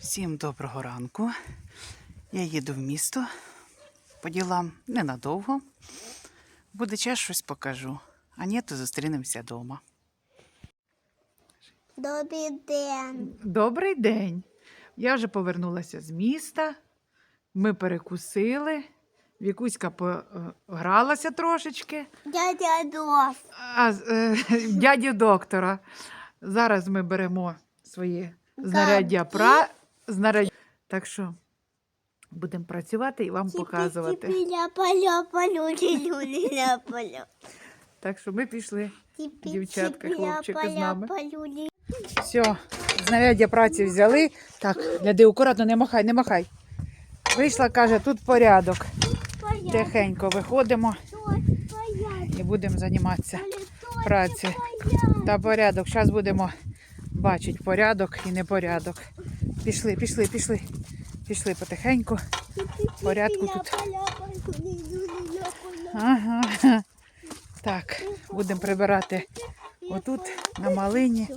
Всім доброго ранку. Я їду в місто по ділам ненадовго. Буде час щось покажу. А ні, то зустрінемося вдома. Добрий день. Добрий день. Я вже повернулася з міста. Ми перекусили. Вікуська погралася трошечки. Дядя Дов. А е, доктора. Зараз ми беремо свої знаряддя пра... знаряддя. Так що будемо працювати і вам показувати. Так що ми пішли. Дівчатка, хлопчики з нами. Все, знаряддя праці взяли. Так, гляди, акуратно, не махай, не махай. Вийшла, каже, тут порядок. Тихенько виходимо і будемо займатися працею. Та порядок. Зараз будемо бачити порядок і непорядок. Пішли, пішли, пішли. Пішли потихеньку. порядку тут. Ага. Так, будемо прибирати отут на малині.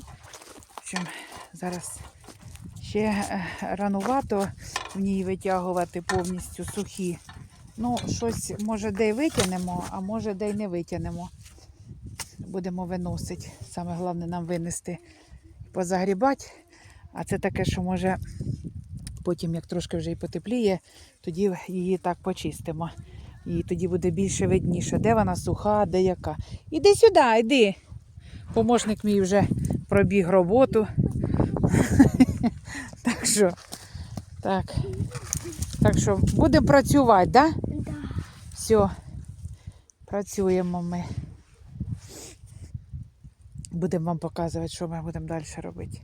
Общем, зараз ще е, ранувато в ній витягувати повністю сухі. Ну, щось, може, де й витягнемо, а може, де й не витягнемо. Будемо виносити. Саме головне нам винести, позагрібати. А це таке, що може потім, як трошки вже й потепліє, тоді її так почистимо. І тоді буде більше видніше, де вона суха, де яка. Іди сюди, йди. Помощник мій вже пробіг роботу. так що, так. Так що будемо працювати, так? Да? Все. Працюємо ми. Будемо вам показувати, що ми будемо далі робити.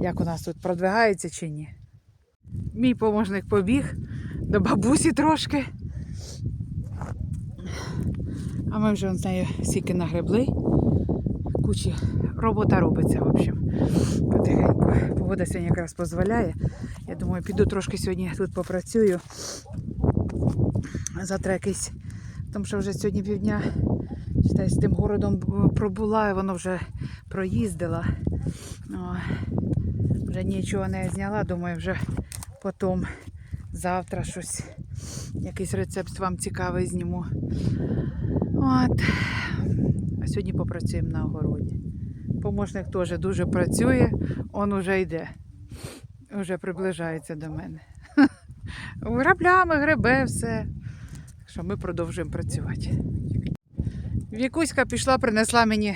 Як у нас тут продвигається чи ні. Мій помощник побіг до бабусі трошки. А ми вже з нею стільки нагребли. Кучі робота робиться, в общем, потихеньку. Погода сьогодні якраз дозволяє. Я думаю, піду трошки сьогодні тут попрацюю. Завтра якийсь, тому що вже сьогодні півдня з тим городом пробула, і воно вже проїздила. Вже нічого не зняла, думаю, вже потім завтра щось, якийсь рецепт вам цікавий зніму. От. А сьогодні попрацюємо на огороді. Помощник теж дуже працює, он уже йде. Уже приближається до мене. Граблями гребе все. Так що ми продовжуємо працювати. Вікуська пішла, принесла мені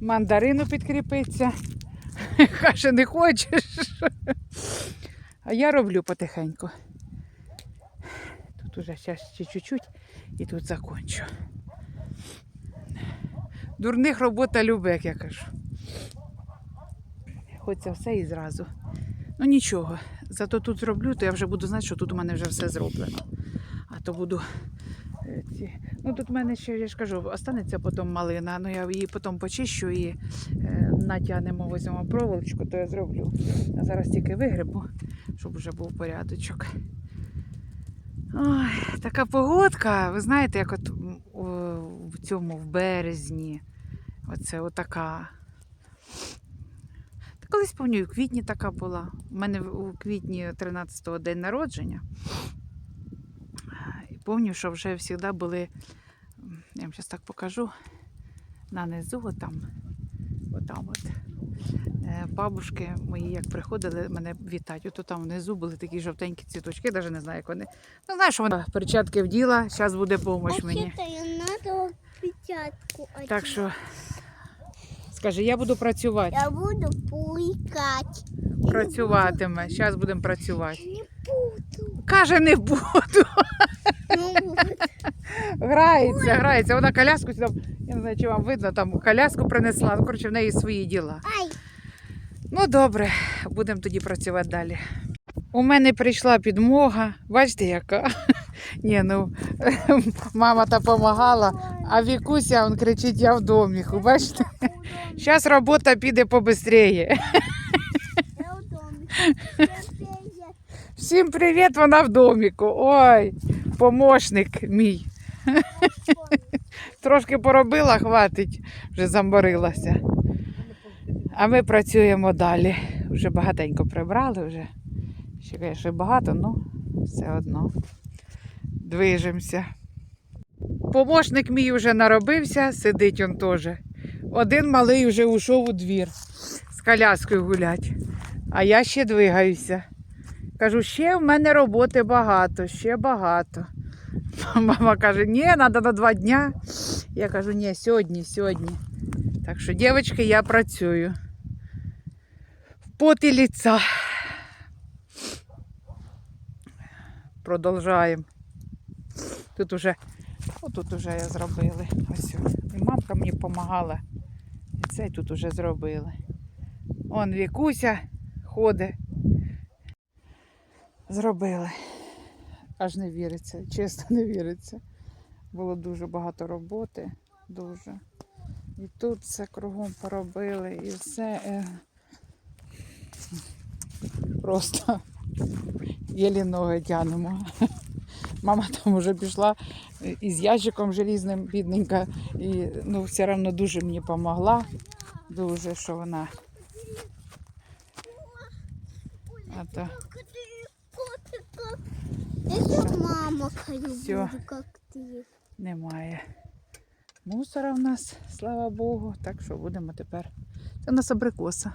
мандарину підкріпитися. Каже, не хочеш. А я роблю потихеньку. Тут уже зараз ще чуть-чуть і тут закончу. Дурних робота любить, як я кажу. Хочеться все і зразу. Ну нічого. Зато тут зроблю, то я вже буду знати, що тут у мене вже все зроблено. А то буду. Ці... Ну тут в мене ще, я ж кажу, останеться потім малина, ну я її потім почищу і е, натягнемо, візьмемо проволочку, то я зроблю. А зараз тільки вигребу, щоб вже був порядочок. Ой, така погодка, ви знаєте, як от в цьому в березні. Оце отака. Та колись пам'ятаю, у квітні така була. У мене у квітні 13-го день народження. Пам'ятаю, що вже завжди були, я вам зараз так покажу, на низу, отам, отам от. е, Бабушки мої, як приходили мене вітати, от там внизу були такі жовтенькі цвіточки, я навіть не знаю, як вони. Ну, знаєш, вона перчатки вділа, зараз буде допомога мені. Так що, скажи, я буду працювати. Я буду пуйкать. Працюватиме. Зараз будемо працювати. Буду. Каже, не буду. Ну, Грається, грається. Вона коляску там, я не знаю, чи вам видно, там коляску принесла. Ну, коротше, в неї свої діла. ай, Ну, добре, будемо тоді працювати далі. У мене прийшла підмога. Бачите, яка? Ні, ну мама та допомагала, а Вікуся он кричить, я в доміку. Бачите? Зараз робота піде побистріє. я в домі. Всім привіт, вона в доміку. Ой, помощник мій. Трошки поробила, хватить, вже заморилася. А ми працюємо далі. Вже багатенько прибрали вже. Ще, звісно, багато, ну все одно. Движемося. Помощник мій вже наробився, сидить он теж. Один малий вже ушов у двір з коляскою гулять. А я ще двигаюся. Кажу, ще в мене роботи багато, ще багато. Мама каже, ні, треба на два дня. Я кажу, ні, сьогодні, сьогодні. Так що, дівчатки, я працюю. В поті ліца. Продовжаємо. Тут уже, отут уже я зробили. Ось. І мамка мені допомагала. І це тут уже зробили. Он Вікуся ходить. Зробили. Аж не віриться, чесно не віриться. Було дуже багато роботи, дуже. І тут все кругом поробили, і все е, просто єлі ноги тянемо. Мама там вже пішла із ящиком желізним, бідненька, і ну, все одно дуже мені допомогла. Дуже, що вона. А то Это мама хочу Всё. буду, как ты. немає. Мусора в нас, слава Богу. Так що будемо тепер. Це у нас абрикоса.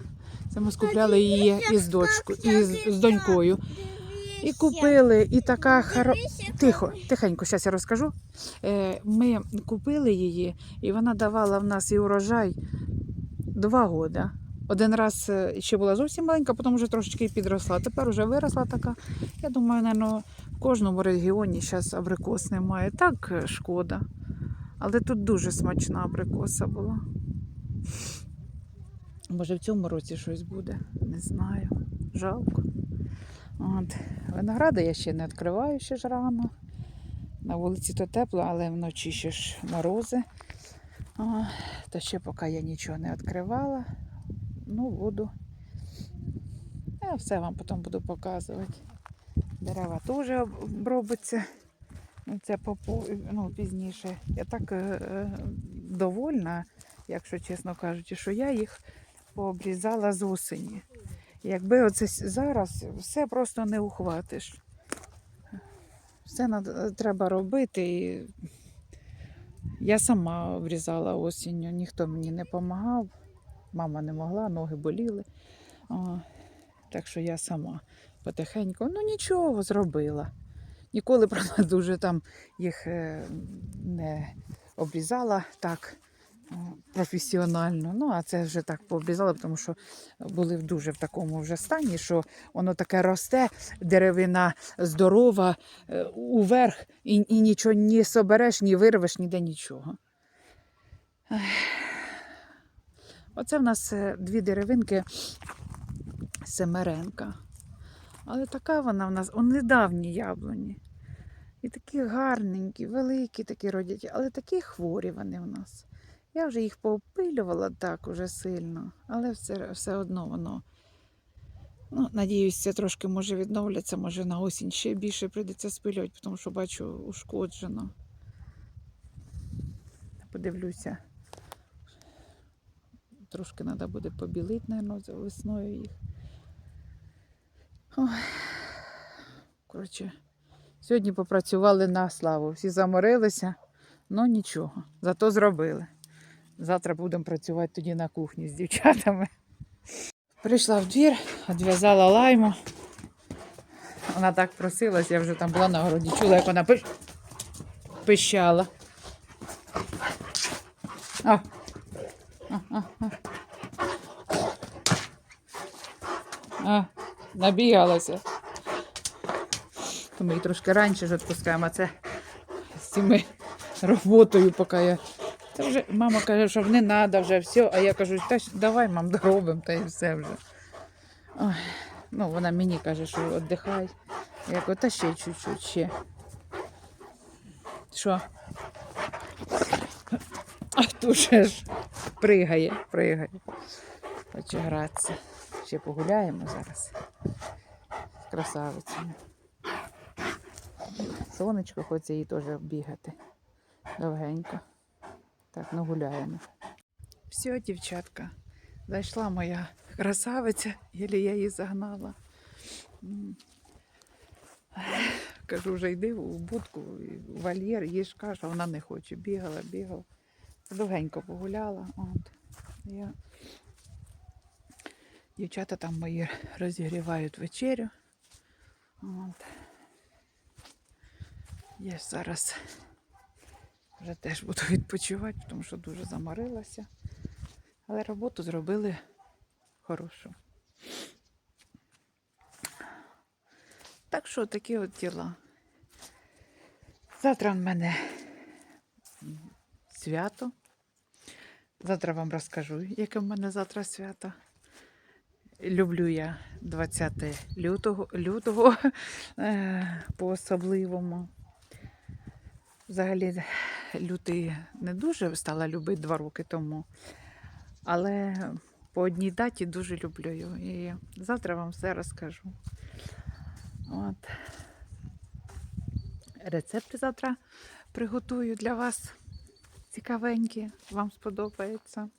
Це ми скупляли її із дочкою, із з донькою. І купили, і така хоро... Тихо, тихенько, зараз я розкажу. Е, Ми купили її, і вона давала в нас і урожай два роки. Один раз е, ще була зовсім маленька, потім вже трошечки підросла. Тепер вже виросла така. Я думаю, напевно, в кожному регіоні зараз абрикос немає. Так е, шкода. Але тут дуже смачна абрикоса була. Може, в цьому році щось буде, не знаю. Жалко. От. Виногради я ще не відкриваю, ще ж рано. На вулиці то тепло, але вночі ще ж морози. А, то ще поки я нічого не відкривала. Ну, буду. Я все вам потім буду показувати. Дерева теж обробиться. Ну, Це попо... ну, пізніше. Я так е, е, довольна, якщо чесно кажучи, що я їх пообрізала з осені. Якби оце зараз все просто не ухватиш. Все надо, треба робити. І я сама обрізала осінню, ніхто мені не допомагав. Мама не могла, ноги боліли. А, так що я сама потихеньку, ну нічого зробила. Ніколи, правда, дуже там їх е, не обрізала так е, професіонально. Ну, а це вже так пообрізала, тому що були дуже в такому вже стані, що воно таке росте, деревина здорова, е, уверх, і, і нічого ні собереш, ні вирвеш, ніде нічого. Оце в нас е, дві деревинки Семеренка. Але така вона в нас, о, недавні яблуні. І такі гарненькі, великі такі родять, але такі хворі вони в нас. Я вже їх поопилювала так уже сильно, але все, все одно воно. Ну, надіюсь, це трошки може відновляться, може на осінь ще більше прийдеться спилювати, тому що бачу ушкоджено. Подивлюся. Трошки треба буде побілити, мабуть, весною їх. Коротше, сьогодні попрацювали на славу. Всі заморилися, але нічого, зато зробили. Завтра будемо працювати тоді на кухні з дівчатами. Прийшла в двір, відв'язала лайму. Вона так просилась, я вже там була на городі, чула, як вона пищала. А. А, набігалася. То ми її трошки раніше ж відпускаємо, а це з цими роботою, поки я. Та вже мама каже, що не треба вже все, а я кажу, та давай, мам, доробимо, та і все вже. Ой. Ну, вона мені каже, що віддихай. Я кажу, та ще чуть-чуть, ще. Що? А тут же ж пригає, пригає. Хоче гратися. Ще погуляємо зараз. З красавицями. Сонечко хоче їй теж бігати. Довгенько. Так, ну гуляємо. Все, дівчатка. Зайшла моя красавиця, єлі я її загнала. Кажу, вже йди у будку, в вольєр, їж каша, вона не хоче. Бігала, бігала. Довгенько погуляла. От. Я... Дівчата там мої розігрівають вечерю. От. Я зараз вже теж буду відпочивати, тому що дуже заморилася. Але роботу зробили хорошу. Так що такі от діла. Завтра в мене свято. Завтра вам розкажу, яке в мене завтра свято. Люблю я 20 лютого, лютого е, по-особливому. Взагалі, лютий не дуже стала любити два роки тому. Але по одній даті дуже люблю його. І завтра вам все розкажу. От. Рецепти завтра приготую для вас цікавенькі, вам сподобається.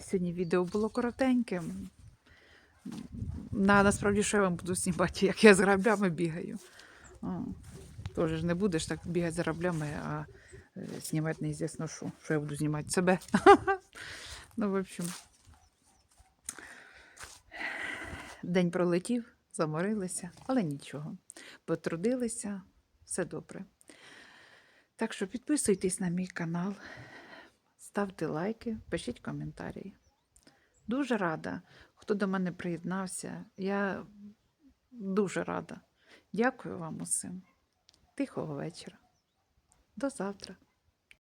Сьогодні відео було коротеньке. На, насправді, що я вам буду знімати, як я з граблями бігаю. О, Теж ж не будеш так бігати за граблями, а е, знімати неізвісно що. Що я буду знімати себе. Ну, в общем. День пролетів, заморилися, але нічого. Потрудилися, все добре. Так що підписуйтесь на мій канал, ставте лайки, пишіть коментарі. Дуже рада, хто до мене приєднався. Я дуже рада. Дякую вам усім. Тихого вечора. До завтра.